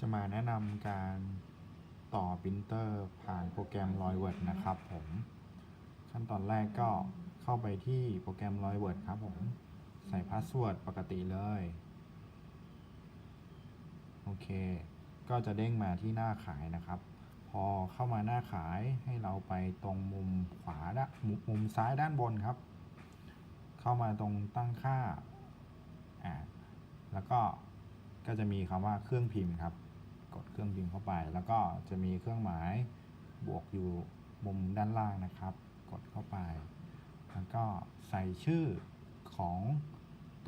จะมาแนะนำการต่อปรินเตอร์ผ่านโปรแกรม r o y w o r d นะครับผม ขั้นตอนแรกก็เข้าไปที่โปรแกรม r o y w o r d ครับผม ใส่พาสเวิร์ดปกติเลย โอเค ก็จะเด้งมาที่หน้าขายนะครับ พอเข้ามาหน้าขายให้เราไปตรงมุมขวาด้านมุมมุมซ้ายด้านบนครับ เข้ามาตรงตั้งค่าอ่าแล้วก็ก็จะมีคำว่าเครื่องพิมพ์ครับ กดเครื่องพิมพ์เข้าไป แล้วก็จะมีเครื่องหมายบวกอยู่มุมด้านล่างนะครับ กดเข้าไป แล้วก็ใส่ชื่อของ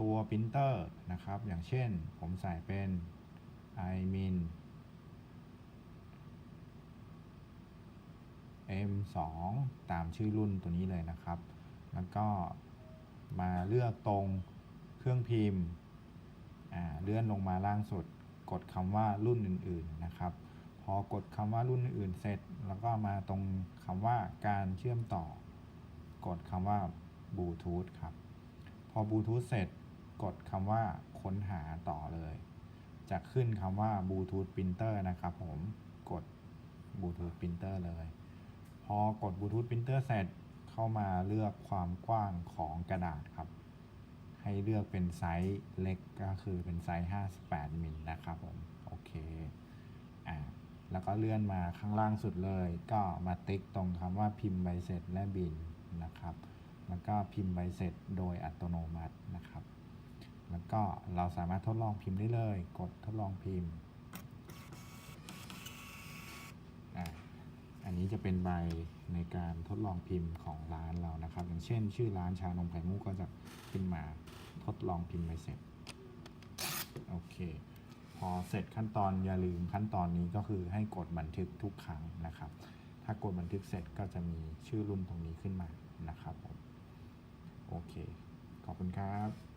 ตัวปรินเตอร์นะครับ อย่างเช่นผมใส่เป็น i m i n M2 ตามชื่อรุ่นตัวนี้เลยนะครับ แล้วก็มาเลือกตรงเครื่องพิมพ์เลื่อนลงมาล่างสุด กดคำว่ารุ่นอื่น ๆนะครับ พอกดคำว่ารุ่นอื่นเสร็จ แล้วก็มาตรงคำว่าการเชื่อมต่อ กดคำว่าบลูทูธครับ พอบลูทูธเสร็จ กดคำว่าค้นหาต่อเลย จะขึ้นคำว่าบลูทูธปรินเตอร์นะครับผม กดบลูทูธปรินเตอร์เลย พอกดบลูทูธปรินเตอร์เสร็จ เข้ามาเลือกความกว้างของกระดาษครับ ให้เลือกเป็นไซส์เล็กก็คือเป็นไซส์ 58 มิลนะครับผม โอเค อ่า แล้วก็เลื่อนมาข้างล่างสุดเลย ก็มาติ๊กตรงคำว่าพิมพ์ใบเสร็จและบินนะครับ แล้วก็พิมพ์ใบเสร็จโดยอัตโนมัตินะครับ แล้วก็เราสามารถทดลองพิมพ์ได้เลย กดทดลองพิมพ์อ่าอันนี้จะเป็นใบในการทดลองพิมพ์ของร้านเรานะครับ อย่างเช่น ชื่อร้านชานมไข่มุกก็จะขึ้นมา ทดลองพิมพ์ใบเสร็จ โอเค พอเสร็จขั้นตอนอย่าลืมขั้นตอนนี้ก็คือให้กดบันทึกทุกครั้งนะครับ ถ้ากดบันทึกเสร็จก็จะมีชื่อรุ่นตรงนี้ขึ้นมานะครับผม โอเค ขอบคุณครับ